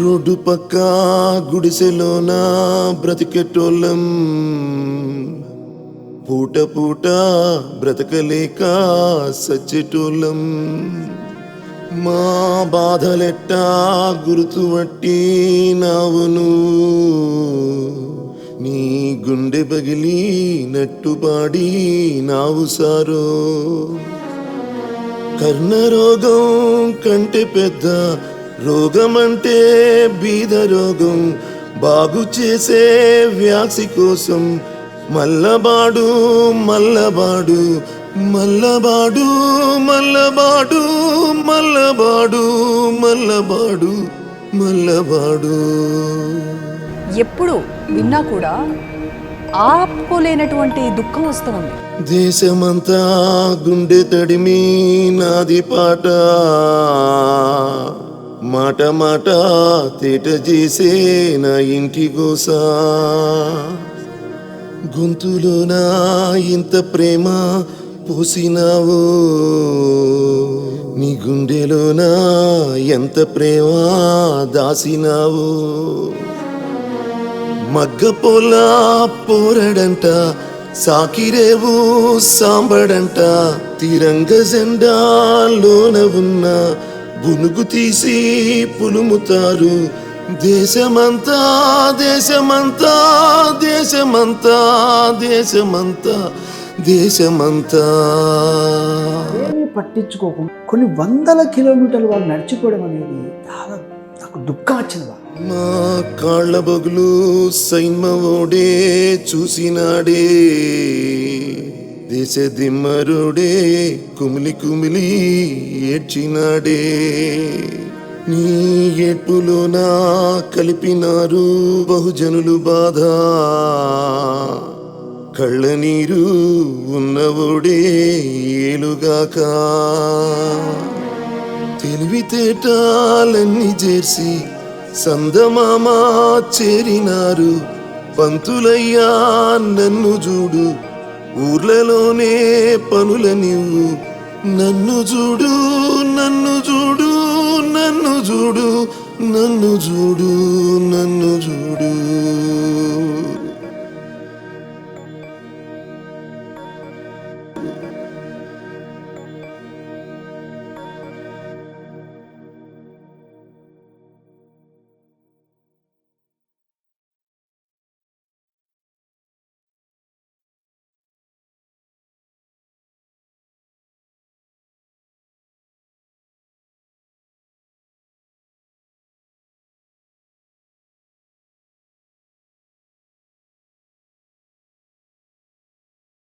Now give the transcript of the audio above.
Road పక్క గుడిసెలోన బ్రతికెట్టోళ్ళం పూట పూట బ్రతకలేక సచ్చెటోళ్ళం. మా బాధలెట్టా గుర్తుపట్టి నావును. నీ గుండె పగిలి నట్టుపాడి నావు సారో. కర్ణరోగం కంటే పెద్ద రోగమంటే బీద రోగం. బాగు చేసే వ్యాక్సి కోసం మల్లబాడు మల్లబాడు మల్లబాడు మల్లబాడు మల్లబాడు మల్లబాడు మల్లబాడు. ఎప్పుడు విన్నా కూడా ఆపుకోలేనటువంటి దుఃఖం వస్తూ ఉంది దేశమంతా గుండె తడిమి నాది పాట. మాట మాట తేట చేసే నా ఇంటి గోసా. గొంతులోన ఇంత ప్రేమ పోసినావు? నీ గుండెలోన ఎంత ప్రేమ దాసినావు? మగ్గ పొల పోరడంట సాకిరేవు సాంబడంట తిరంగ జెండాలోన ఉన్నా బునుగు తీసి పులుముతారు. దేశమంతా దేశమంతా దేశమంతా దేశమంతా దేశమంతా. పట్టించుకోకుండా కొన్ని వందల కిలోమీటర్లు వాళ్ళు నడిచిపోవడం అనేది చాలా నాకు దుఃఖం వచ్చింది మా కాళ్ళ బొగులు సైన్మవోడే చూసినాడే. దేశ దిమ్మరుడే కుమిలి కుమిలి ఏడ్చినాడే. నీ ఏడ్పులోన కలిపినారు బహుజనులు బాధ. కళ్ళ నీరు ఉన్నవోడే ఏలుగాక. తెలివితేటాలన్నీ చేర్చి సందమామా చేరినారు. పంతులయ్యా నన్ను చూడు ఊర్లలోనే పనులని నన్ను చూడు నన్ను చూడు నన్ను చూడు నన్ను చూడు నన్ను చూడు